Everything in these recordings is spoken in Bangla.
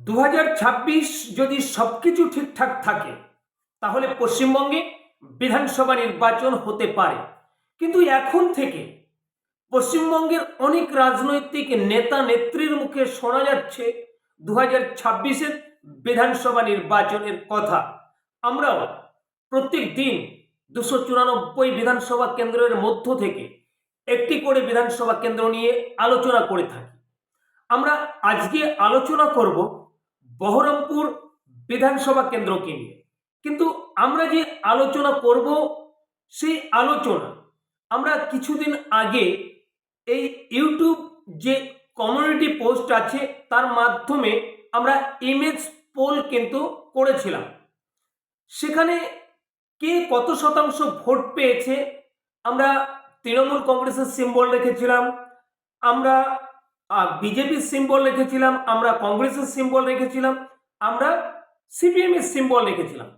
দু হাজার ছাব্বিশ যদি সবকিছু ঠিকঠাক থাকে, তাহলে পশ্চিমবঙ্গে বিধানসভা নির্বাচন হতে পারে। কিন্তু এখন থেকে পশ্চিমবঙ্গের অনেক রাজনৈতিক নেতা নেত্রীর মুখে শোনা যাচ্ছে দু হাজার বিধানসভা নির্বাচনের কথা। আমরাও প্রত্যেক দিন দুশো চুরানব্বই বিধানসভা কেন্দ্রের মধ্য থেকে একটি করে বিধানসভা কেন্দ্র নিয়ে আলোচনা করে থাকি। আমরা আজকে আলোচনা করব বহরমপুর বিধানসভা কেন্দ্রকে নিয়ে। কিন্তু আমরা যে আলোচনা করব, সেই আলোচনা আমরা কিছুদিন আগে এই ইউটিউব যে কমিউনিটি পোস্ট আছে, তার মাধ্যমে আমরা ইমেজ পোল কিন্তু করেছিলাম। সেখানে কে কত শতাংশ ভোট পেয়েছে, আমরা তৃণমূল কংগ্রেসের সিম্বল রেখেছিলাম, আমরা বিজেপির সিম্বল রেখেছিলাম, আমরা কংগ্রেসের সিম্বল রেখেছিলাম, আমরা সিপিএম এর সিম্বল রেখেছিলাম।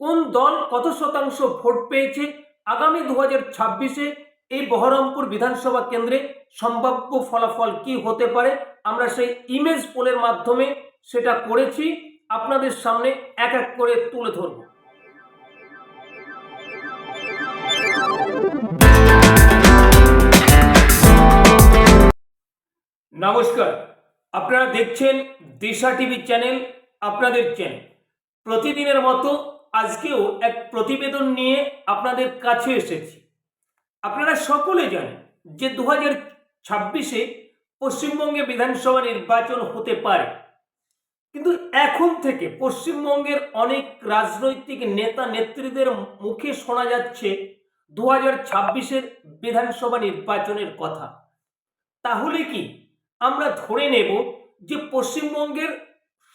কোন দল কত শতাংশ ভোট পেয়েছে? আগামী দু হাজার ছাব্বিশে এই বহরমপুর বিধানসভা কেন্দ্রে সম্ভাব্য ফলাফল কি হতে পারে? আমরা সেই ইমেজ পোলের মাধ্যমে সেটা করেছি। আপনাদের সামনে এক এক করে তুলে ধরব। নমস্কার। আপনারা দেখছেন দিশা টিভি চ্যানেল, আপনাদের চ্যানেল প্রতিদিনের মতো আজকেও এক প্রতিবেদন নিয়ে আপনাদের কাছে এসেছি। আপনারা সকলে জানেন যে দু হাজার ছাব্বিশে পশ্চিমবঙ্গে বিধানসভা নির্বাচন হতে পারে। কিন্তু এখন থেকে পশ্চিমবঙ্গের অনেক রাজনৈতিক নেতা নেত্রীদের মুখে শোনা যাচ্ছে দু হাজার ছাব্বিশের বিধানসভা নির্বাচনের কথা। তাহলে কি আমরা ধরে নেব যে পশ্চিমবঙ্গের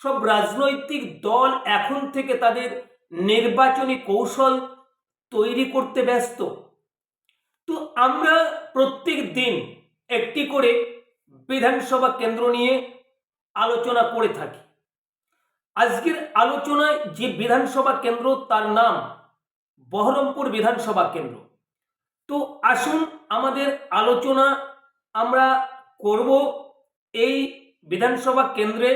সব রাজনৈতিক দল এখন থেকে তাদের নির্বাচনী কৌশল তৈরি করতে ব্যস্ত। তো আমরা প্রত্যেক দিন একটি করে বিধানসভা কেন্দ্র নিয়ে আলোচনা করে থাকি। আজকের আলোচনায় যে বিধানসভা কেন্দ্র, তার নাম বহরমপুর বিধানসভা কেন্দ্র। তো আসুন আমাদের আলোচনা আমরা করব এই বিধানসভা কেন্দ্রে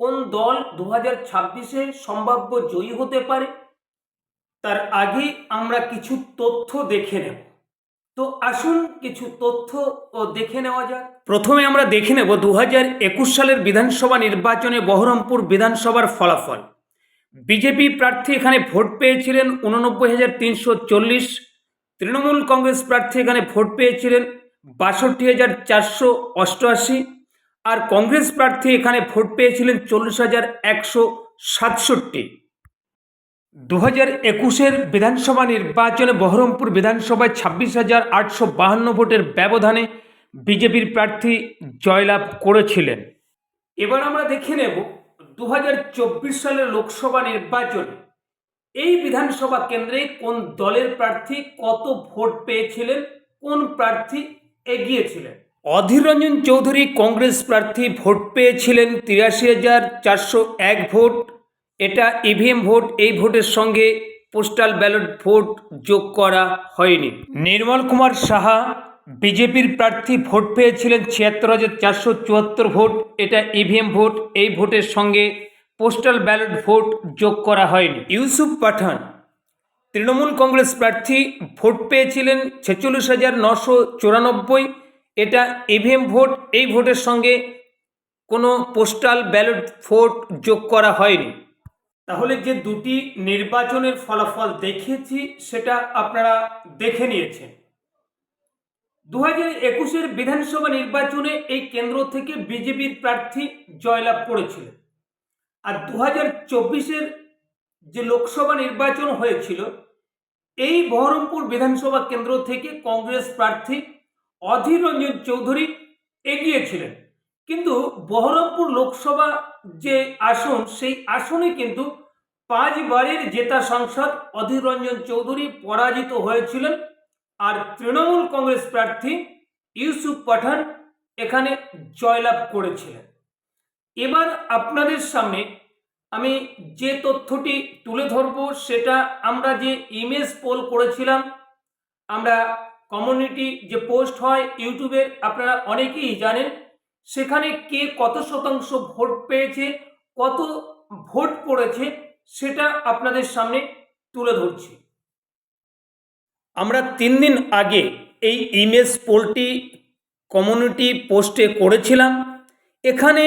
কোন দল দু হাজার ছাব্বিশে সম্ভাব্য জয়ী হতে পারে? তার আগে আমরা কিছু তথ্য দেখে নেব। তো আসুন কিছু তথ্য ও দেখে নেওয়া যাক। প্রথমে আমরা দেখে নেব দু হাজার একুশ সালের বিধানসভা নির্বাচনে বহরমপুর বিধানসভার ফলাফল। বিজেপি প্রার্থী এখানে ভোট পেয়েছিলেন উননব্বই হাজার তিনশো চল্লিশ। তৃণমূল কংগ্রেস প্রার্থী এখানে ভোট পেয়েছিলেন বাষট্টি হাজার চারশো অষ্টআশি। আর কংগ্রেস প্রার্থী এখানে ভোট পেয়েছিলেন চল্লিশ হাজার একশো সাতষট্টি। দু হাজার একুশের বিধানসভা নির্বাচনে বহরমপুর বিধানসভায় ছাব্বিশ হাজার আটশো বাহান্ন ভোটের ব্যবধানে বিজেপির প্রার্থী জয়লাভ করেছিলেন। এবার আমরা দেখে নেব দু হাজার চব্বিশ সালের লোকসভা নির্বাচনে এই বিধানসভা কেন্দ্রে কোন দলের প্রার্থী কত ভোট পেয়েছিলেন, কোন প্রার্থী এগিয়েছিলেন। অধীর রঞ্জন চৌধুরী কংগ্রেস প্রার্থী ভোট পেয়েছিলেন তিরাশি হাজার চারশো এক ভোট। এটা ইভিএম ভোট, এই ভোটের সঙ্গে পোস্টাল ব্যালট ভোট যোগ করা হয়নি। নির্মল কুমার সাহা, বিজেপির প্রার্থী, ভোট পেয়েছিলেন ছিয়াত্তর হাজার চারশো চুয়াত্তর ভোট। এটা ইভিএম ভোট, এই ভোটের সঙ্গে পোস্টাল ব্যালট ভোট যোগ করা হয়নি। ইউসুফ পাঠান, তৃণমূল কংগ্রেস প্রার্থী, ভোট পেয়েছিলেন ছেচল্লিশ হাজার নশো চুরানব্বই। এটা ইভিএম ভোট এই ভোটের সঙ্গে কোনো পোস্টাল ব্যালট ভোট যোগ করা হয়নি। তাহলে যে দুটি নির্বাচনের ফলাফল দেখেছি সেটা আপনারা দেখে নিয়েছেন। দু হাজার একুশের বিধানসভা নির্বাচনে এই কেন্দ্র থেকে বিজেপির প্রার্থী জয়লাভ করেছিলেন। আর দু হাজার চব্বিশের যে লোকসভা নির্বাচন হয়েছিল, এই বহরমপুর বিধানসভা কেন্দ্র থেকে কংগ্রেস প্রার্থী অধীর রঞ্জন চৌধুরী এগিয়েছিলেন কিন্তু বহরমপুর লোকসভা যে আসন, সেই আসনে কিন্তু পাঁচবারের জেতা সাংসদ অধীর রঞ্জন চৌধুরী পরাজিত হয়েছিলেন। আর তৃণমূল কংগ্রেস প্রার্থী ইউসুফ পাঠান এখানে জয়লাভ করেছিলেন। এবার আপনাদের সামনে আমি যে তথ্যটি তুলে ধরব, সেটা আমরা যে ইমেজ পোল করেছিলাম, আমরা কমিউনিটি যে পোস্ট হয় ইউটিউবের, আপনারা অনেকেই জানেন, সেখানে কে কত শতাংশ ভোট পেয়েছে, কত ভোট পড়েছে সেটা আপনাদের সামনে তুলে ধরছি। আমরা তিন দিন আগে এই ইমেজ পোলটি কমিউনিটি পোস্টে করেছিলাম। এখানে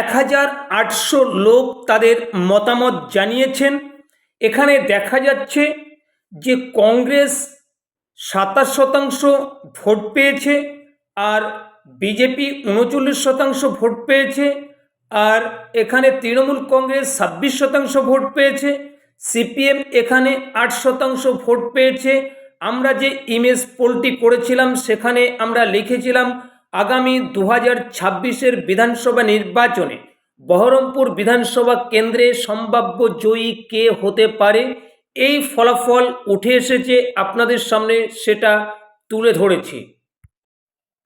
এক হাজার আটশো লোক তাদের মতামত জানিয়েছেন। এখানে দেখা যাচ্ছে যে কংগ্রেস সাতাশ শতাংশ ভোট পেয়েছে আর বিজেপি উনচল্লিশ শতাংশ ভোট পেয়েছে আর এখানে তৃণমূল কংগ্রেস ছাব্বিশ শতাংশ ভোট পেয়েছে, সিপিএম এখানে আট শতাংশ ভোট পেয়েছে। আমরা যে ইমেজ পোলটি করেছিলাম, সেখানে আমরা লিখেছিলাম, আগামী দু হাজার ছাব্বিশের বিধানসভা নির্বাচনে বহরমপুর বিধানসভা কেন্দ্রে সম্ভাব্য জয়ী কে হতে পারে? এই ফলাফল উঠে এসেছে আপনাদের সামনে সেটা তুলে ধরেছি।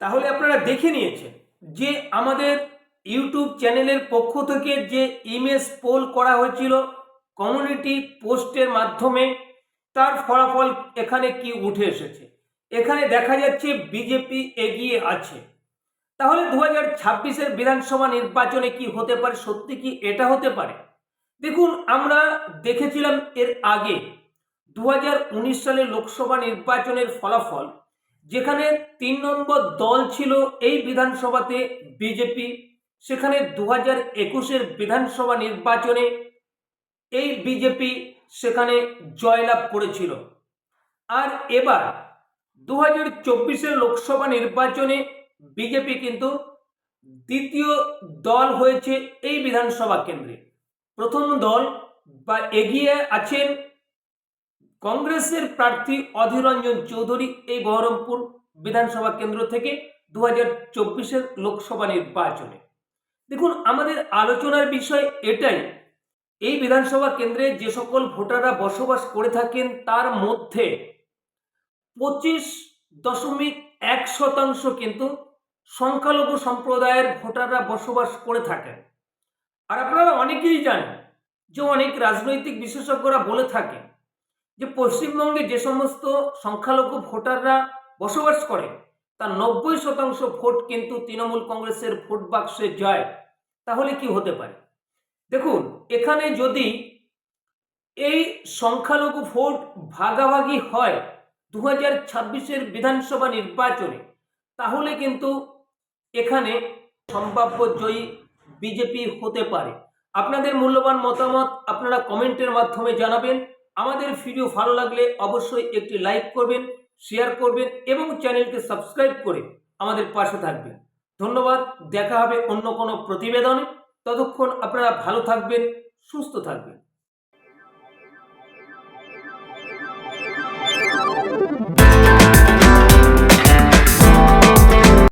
তাহলে আপনারা দেখে নিয়েছেন যে আমাদের ইউটিউব চ্যানেলের পক্ষ থেকে যে ইমেজ পোল করা হয়েছিল কমিউনিটি পোস্টের মাধ্যমে, তার ফলাফল এখানে কি উঠে এসেছে? এখানে দেখা যাচ্ছে বিজেপি এগিয়ে আছে। তাহলে দু হাজার ছাব্বিশের বিধানসভা নির্বাচনে কি হতে পারে? সত্যি কি এটা হতে পারে? দেখুন, আমরা দেখেছিলাম এর আগে দু সালে লোকসভা নির্বাচনের ফলাফল, যেখানে তিন নম্বর দল ছিল এই বিধানসভাতে বিজেপি। সেখানে দু হাজার একুশের বিধানসভা নির্বাচনে এই বিজেপি সেখানে জয়লাভ করেছিল। আর এবার দু হাজার চব্বিশের লোকসভা নির্বাচনে বিজেপি কিন্তু দ্বিতীয় দল হয়েছে এই বিধানসভা কেন্দ্রে। প্রথম দল বা এগিয়ে আছেন কংগ্রেসের প্রার্থী অধীর চৌধুরী এই বহরমপুর বিধানসভা কেন্দ্র থেকে দু হাজার চব্বিশের লোকসভা নির্বাচনে। দেখুন, আমাদের আলোচনার বিষয় এটাই, এই বিধানসভা কেন্দ্রে যে সকল ভোটাররা বসবাস করে থাকেন তার মধ্যে পঁচিশ দশমিক এক শতাংশ কিন্তু সংখ্যালঘু সম্প্রদায়ের ভোটাররা বসবাস করে থাকেন। আর আপনারা অনেকেই জানেন যে অনেক রাজনৈতিক বিশেষজ্ঞরা বলে থাকে যে পশ্চিমবঙ্গে যে সমস্ত সংখ্যালঘু ভোটাররা বসবাস করে, তার নব্বই শতাংশ ভোট কিন্তু তৃণমূল কংগ্রেসের ভোট বাক্সে যায়, তাহলে কি হতে পারে? দেখুন, এখানে যদি এই সংখ্যালঘু ভোট ভাগাভাগি হয় দু হাজার ছাব্বিশের বিধানসভা নির্বাচনে, তাহলে কিন্তু এখানে সম্ভাব্য জয়ী বিজেপি হতে পারে। আপনাদের মূল্যবান মতামত আপনারা কমেন্টের মাধ্যমে জানাবেন। আমাদের ভিডিও ভালো লাগলে অবশ্যই একটি লাইক করবেন শেয়ার করবেন এবং চ্যানেলকে সাবস্ক্রাইব করে আমাদের পাশে থাকবেন। ধন্যবাদ, দেখা হবে অন্য কোনো প্রতিবেদনে। ততক্ষণ আপনারা ভালো থাকবেন, সুস্থ থাকবেন।